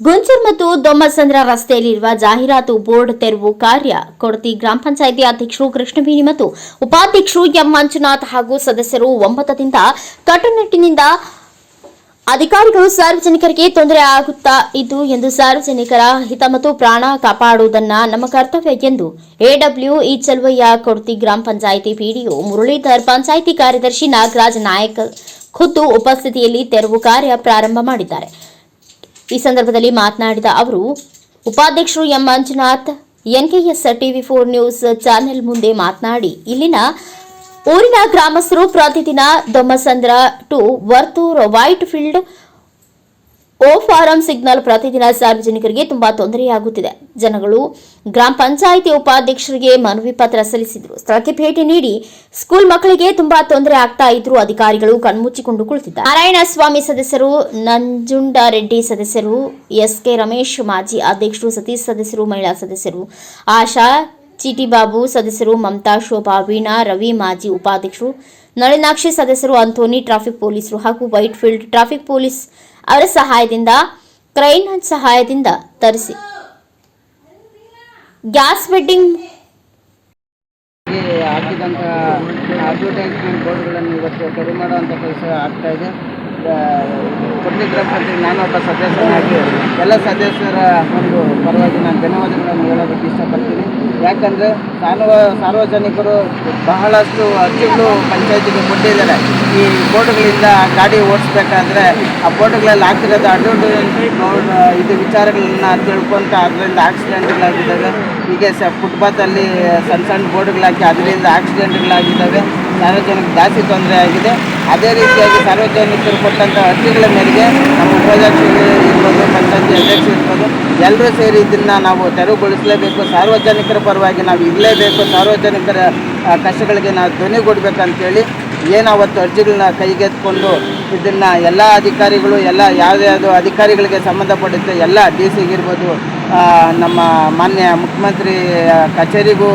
ಗುಂಜೂರು ಮತ್ತು ದೊಮ್ಮಸಂದ್ರ ರಸ್ತೆಯಲ್ಲಿರುವ ಜಾಹೀರಾತು ಬೋರ್ಡ್ ತೆರವು ಕಾರ್ಯ. ಕೊಡತಿ ಗ್ರಾಮ ಪಂಚಾಯಿತಿ ಅಧ್ಯಕ್ಷರು ಕೃಷ್ಣವೇಣಿ ಮತ್ತು ಉಪಾಧ್ಯಕ್ಷರು ಎಂ ಮಂಜುನಾಥ್ ಹಾಗೂ ಸದಸ್ಯರು ಒಂಬತ್ತದಿಂದ ಕಟ್ಟುನಿಟ್ಟಿನಿಂದ ಅಧಿಕಾರಿಗಳು ಸಾರ್ವಜನಿಕರಿಗೆ ತೊಂದರೆ ಆಗುತ್ತಾ ಇದ್ದು ಎಂದು ಸಾರ್ವಜನಿಕರ ಹಿತ ಮತ್ತು ಪ್ರಾಣ ಕಾಪಾಡುವುದನ್ನ ನಮ್ಮ ಕರ್ತವ್ಯ ಎಂದು ಎಡಬ್ಲ್ಯೂ ಈ ಚಲುವಯ್ಯ ಕೊಡ್ತಿ ಗ್ರಾಮ ಪಂಚಾಯಿತಿ ಪಿಡಿಒ ಮುರಳೀಧರ್, ಪಂಚಾಯಿತಿ ಕಾರ್ಯದರ್ಶಿ ನಾಗರಾಜ್ ನಾಯಕ್ ಖುದ್ದು ಉಪಸ್ಥಿತಿಯಲ್ಲಿ ತೆರವು ಕಾರ್ಯ ಪ್ರಾರಂಭ ಮಾಡಿದ್ದಾರೆ. ಈ ಸಂದರ್ಭದಲ್ಲಿ ಮಾತನಾಡಿದ ಅವರು, ಉಪಾಧ್ಯಕ್ಷರು M. Manjunath, NKS TV four news channel ಮುಂದೆ ಮಾತನಾಡಿ, ಇಲ್ಲಿನ ಊರಿನ ಗ್ರಾಮಸ್ಥರು ಪ್ರತಿದಿನ Dommasandra to Varthur Whitefield O farm signal ಪ್ರತಿದಿನ ಸಾರ್ವಜನಿಕರಿಗೆ ತುಂಬಾ ತೊಂದರೆಯಾಗುತ್ತಿದೆ. ಜನಗಳು ಗ್ರಾಮ ಪಂಚಾಯಿತಿ ಉಪಾಧ್ಯಕ್ಷರಿಗೆ ಮನವಿ ಪತ್ರ ಸಲ್ಲಿಸಿದ್ರು. ಸ್ಥಳಕ್ಕೆ ಭೇಟಿ ನೀಡಿ ಸ್ಕೂಲ್ ಮಕ್ಕಳಿಗೆ ತುಂಬಾ ತೊಂದರೆ ಆಗ್ತಾ ಇದ್ರು ಅಧಿಕಾರಿಗಳು ಕಣ್ಮುಚ್ಚಿಕೊಂಡು ಕುಳಿತಿದ್ದ ನಾರಾಯಣ ಸ್ವಾಮಿ ಸದಸ್ಯರು, ನಂಜುಂಡರೆಡ್ಡಿ ಸದಸ್ಯರು ಎಸ್ ಕೆ ರಮೇಶ್ ಮಾಜಿ ಅಧ್ಯಕ್ಷರು, ಸತೀಶ್ ಸದಸ್ಯರು, ಮಹಿಳಾ ಸದಸ್ಯರು, ಆಶಾ ಚಿಟಿ ಬಾಬು ಸದಸ್ಯರು ಮಮತಾ, ಶೋಭಾ, ವೀಣಾ, ರವಿ, ಮಾಜಿ ಉಪಾಧ್ಯಕ್ಷರು, ನಳಿನಾಕ್ಷಿ ಸದಸ್ಯರು, ಅಂಥೋನಿ, ಟ್ರಾಫಿಕ್ ಪೊಲೀಸರು ಹಾಗೂ ವೈಟ್ ಫೀಲ್ಡ್ ಟ್ರಾಫಿಕ್ ಪೊಲೀಸ್ ಅವರ ಸಹಾಯದಿಂದ, ಕ್ರೈನ್ ಸಹಾಯದಿಂದ ತರಿಸಿ. ಗ್ಯಾಸ್ ಬೆಡ್ಡಿಂಗ್ ಹಾಕಿದಂತಹ ಅಡ್ವರ್ಟೈಸ್ಮೆಂಟ್ ಬೋರ್ಡ್ಗಳನ್ನು ಇವತ್ತು ಕಡಿಮೆ ಮಾಡುವಂಥ ಕೆಲಸ ಆಗ್ತಾ ಇದೆ. ಕೊಡ್ಲಿ ಗ್ರಾಮ ಪಂಚಾಯತ್ ಒಬ್ಬ ಸದಸ್ಯನಾಗಿ, ಎಲ್ಲ ಸದಸ್ಯರ ಒಂದು ಪರವಾಗಿ ನಾನು ಧನ್ಯವಾದಗಳನ್ನು ಹೇಳೋದಕ್ಕೆ ಇಷ್ಟಪಡ್ತೀನಿ. ಯಾಕಂದರೆ ಸಾರ್ವ ಸಾರ್ವಜನಿಕರು ಬಹಳಷ್ಟು ಅರ್ಜಿಗಳು ಪಂಚಾಯತಿಗೆ ಕೊಟ್ಟಿದ್ದಾರೆ. ಈ ಬೋರ್ಡ್ಗಳಿಂದ ಗಾಡಿ ಓಡಿಸ್ಬೇಕಾದ್ರೆ ಆ ಬೋರ್ಡ್ಗಳಲ್ಲಿ ಹಾಕಿರೋದು ಅಡ್ವರ್ಟೈಸ್ಮೆಂಟ್, ಬೋರ್ಡ್ ಇದು ವಿಚಾರಗಳನ್ನ ತಿಳ್ಕೊಂತ ಅದರಿಂದ ಆಕ್ಸಿಡೆಂಟ್ಗಳಾಗಿದ್ದಾವೆ. ಹೀಗೆ ಸ, ಫುಟ್ಪಾತಲ್ಲಿ ಸಣ್ಣ ಸಣ್ಣ ಬೋರ್ಡ್ಗಳಾಕಿ ಅದರಿಂದ ಆಕ್ಸಿಡೆಂಟ್ಗಳಾಗಿದ್ದಾವೆ. ಸಾರ್ವಜನಿಕ ಜಾಸ್ತಿ ತೊಂದರೆ ಆಗಿದೆ. ಅದೇ ರೀತಿಯಾಗಿ ಸಾರ್ವಜನಿಕರು ಕೊಟ್ಟಂಥ ಅರ್ಜಿಗಳ ಮೇರೆಗೆ ನಮ್ಮ ಉಪಾಧ್ಯಕ್ಷರು ಇರ್ಬೋದು ಪಂಚಾಯತಿ ಅಧ್ಯಕ್ಷರು ಇರ್ಬೋದು, ಎಲ್ಲರೂ ಸೇರಿ ಇದನ್ನು ನಾವು ತೆರವುಗೊಳಿಸಲೇಬೇಕು. ಸಾರ್ವಜನಿಕರ ಪರವಾಗಿ ನಾವು ಇರಲೇಬೇಕು. ಸಾರ್ವಜನಿಕರ ಕಷ್ಟಗಳಿಗೆ ನಾವು ಧ್ವನಿಗೂಡಬೇಕಂತೇಳಿ ಏನು ಅವತ್ತು ಅರ್ಜಿಗಳನ್ನ ಕೈಗೆತ್ಕೊಂಡು ಇದನ್ನು ಎಲ್ಲ ಅಧಿಕಾರಿಗಳು, ಎಲ್ಲ ಯಾವುದ್ಯಾವುದು ಅಧಿಕಾರಿಗಳಿಗೆ ಸಂಬಂಧಪಡುತ್ತೆ ಎಲ್ಲ ಡಿ ಸಿಗಿರ್ಬೋದು ನಮ್ಮ ಮಾನ್ಯ ಮುಖ್ಯಮಂತ್ರಿ ಕಚೇರಿಗೂ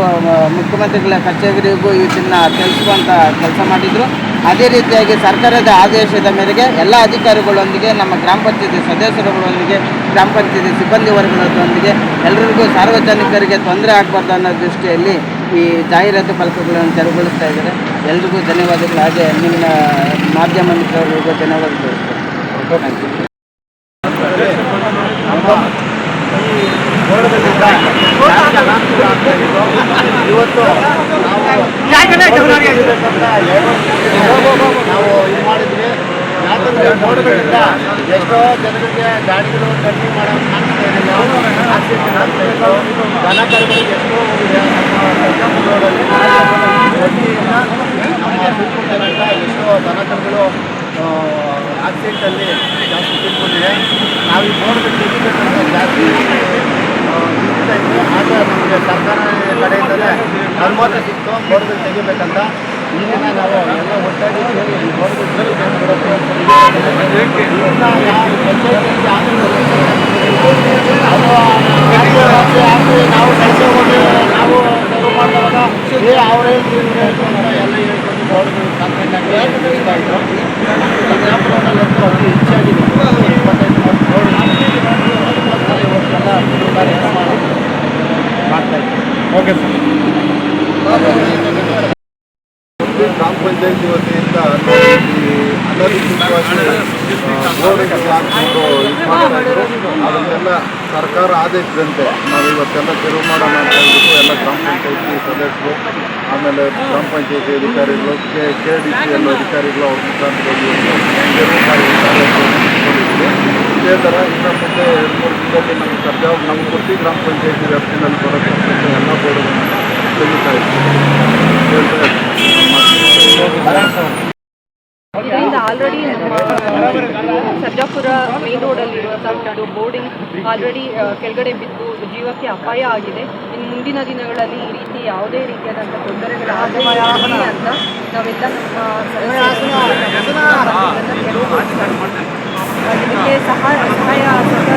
ಮುಖ್ಯಮಂತ್ರಿಗಳ ಕಚೇರಿಗೂ ಇದನ್ನು ತಿಳಿಸುವಂಥ ಕೆಲಸ ಮಾಡಿದರು. ಅದೇ ರೀತಿಯಾಗಿ ಸರ್ಕಾರದ ಆದೇಶದ ಮೇರೆಗೆ ಎಲ್ಲ ಅಧಿಕಾರಿಗಳೊಂದಿಗೆ, ನಮ್ಮ ಗ್ರಾಮ ಪಂಚಾಯತಿ ಸದಸ್ಯರುಗಳೊಂದಿಗೆ, ಗ್ರಾಮ ಪಂಚಾಯತಿ ಸಿಬ್ಬಂದಿ ವರ್ಗದೊಂದಿಗೆ ಎಲ್ಲರಿಗೂ ಸಾರ್ವಜನಿಕರಿಗೆ ತೊಂದರೆ ಆಗಬಾರ್ದು ಅನ್ನೋ ದೃಷ್ಟಿಯಲ್ಲಿ ಈ ಜಾಹೀರಾತು ಫಲಕಗಳನ್ನು ತೆರವುಗೊಳಿಸ್ತಾ ಇದ್ದಾರೆ. ಎಲ್ರಿಗೂ ಧನ್ಯವಾದಗಳು. ಹಾಗೆ ನಿಮ್ಮ ಮಾಧ್ಯಮ ಮಿತ್ರರಿಗೂ ಧನ್ಯವಾದಗಳು. ಇವತ್ತು ನಾವು ಇದು ಮಾಡಿದ್ವಿ ಯಾಕಂದ್ರೆ ಬೋರ್ಡ್ಗಳಿಂದ ಎಷ್ಟೋ ಜನರಿಗೆ ಗಾಡಿಗಳು ಗಟ್ಟಿ ಮಾಡೋ ಕಾಣಿಸ್ತಾ ಇರಲಿಲ್ಲ ಆಕ್ಸಿಡೆಂಟ್ ಆಗ್ತಾ ಇತ್ತು ದನ ಕರುಗಳಿಗೆ ಎಷ್ಟೋ ಹೋಗಿದೆ ನಮ್ಮ ಎಷ್ಟೋ ದನ ಕರುಗಳು ಆಕ್ಸಿಡೆಂಟಲ್ಲಿ ಜಾಸ್ತಿ ತಿಳ್ಕೊಂಡಿದೆ ನಾವು ಈ ನೋಡಬೇಕು ಜಾಸ್ತಿ ಆ, ಇರ್ತಾ ಇತ್ತು. ಆಗ ನಮಗೆ ಸರ್ಕಾರ ಕಡೆಯಿಂದಲೇ ಅನುಮತಿ ಸಿಕ್ತು. ಬೋರ್ವೆಲ್ ತೆಗಿಬೇಕಂತ. ಈಗಿನ ನಾವು ಎಲ್ಲ ಒಟ್ಟಾಗಿ ಸೇರಿ ಈ ಬೋರ್ಡ್ಗಳು ತೆಗಿಬೇಕು ಇನ್ನು ಯಾರು ಪಂಚಾಯ್ತಿಯಲ್ಲಿ ಯಾರು ಅದು ರಾತ್ರಿ ರಾತ್ರಿ ಆಗಿ ನಾವು ಕೆಲಸ ಹೋಗಿ ನಾವು ಶುರು ಮಾಡಿದಾಗ ಏ ಅವ್ರು ಹೇಳ್ತೀವಿ ಇವ್ರು ಹೇಳ್ತೀವಿ ಅಂತ ಎಲ್ಲ ಹೇಳ್ಕೊಂಡು ಬೋರ್ಡ್ಗಳು ಕಂಪ್ಲೇಂಟ್ ಆಗಿ ಹೇಳ್ತಾ ಇದ್ರು ಕನ್ಯಾಪುರದಲ್ಲಿ ಅಂತೂ ಅತಿ ಹೆಚ್ಚಾಗಿದೆ ಇಪ್ಪತ್ತೈದು ಮೂವತ್ತು ಬೋರ್ಡ್ ಅದಕ್ಕೋಸ್ಕರ ಇವತ್ತೆಲ್ಲ ಇದು ಕಾರ್ಯಕ್ರಮ ಮಾಡ್ತಾ ಇದ್ದೀವಿ ಓಕೆ ಸರ್. ಗ್ರಾಮ ಪಂಚಾಯತಿ ವತಿಯಿಂದ ಅದನ್ನೆಲ್ಲ ಸರ್ಕಾರ ಆದೇಶದಂತೆ ನಾವು ಇವತ್ತೆಲ್ಲ ತೆರವು ಮಾಡೋಣ ಅಂತ ಹೇಳ್ಬಿಟ್ಟು ಎಲ್ಲ ಗ್ರಾಮ ಪಂಚಾಯತಿ ಸದಸ್ಯರು ಆಮೇಲೆ ಗ್ರಾಮ ಪಂಚಾಯತಿ ಅಧಿಕಾರಿಗಳು ಕೆ ಕೆ ಡಿ ಸಿ ಎಲ್ಲ ಅಧಿಕಾರಿಗಳು ಅವ್ರ ಮುಖಾಂತರ ತೆರವು ಮಾಡಿ ಇದೇ ಥರ ಇನ್ನು ಮುಂದೆ ಎರಡು ಮೂರು ದಿನದಲ್ಲಿ ನಮ್ಮ ಸರ್ಕಾರ ನಮ್ಮ ಕೊಟ್ಟು ಗ್ರಾಮ ಪಂಚಾಯತಿ ವ್ಯಾಪ್ತಿನಲ್ಲಿ ಬರತಕ್ಕಂಥ ಎಲ್ಲ ಬೋರ್ಡ್ಗಳನ್ನು ತೆಗಿತಾ ಇದ್ದೀವಿ. ಆಲ್ರೆಡಿ ಸರ್ಜಾಪುರ ಮೇನ್ ರೋಡಲ್ಲಿ ಇರುವಂತಹ ಬೋರ್ಡಿಂಗ್ ಆಲ್ರೆಡಿ ಕೆಳಗಡೆ ಬಿದ್ದು ಜೀವಕ್ಕೆ ಅಪಾಯ ಆಗಿದೆ. ಇನ್ನು ಮುಂದಿನ ದಿನಗಳಲ್ಲಿ ಈ ರೀತಿ ಯಾವುದೇ ರೀತಿಯಾದಂಥ ತೊಂದರೆಗಳಾಗಿ ಅಂತ ನಾವೆಲ್ಲ ನಮ್ಮ 我今天早起，我早起啊。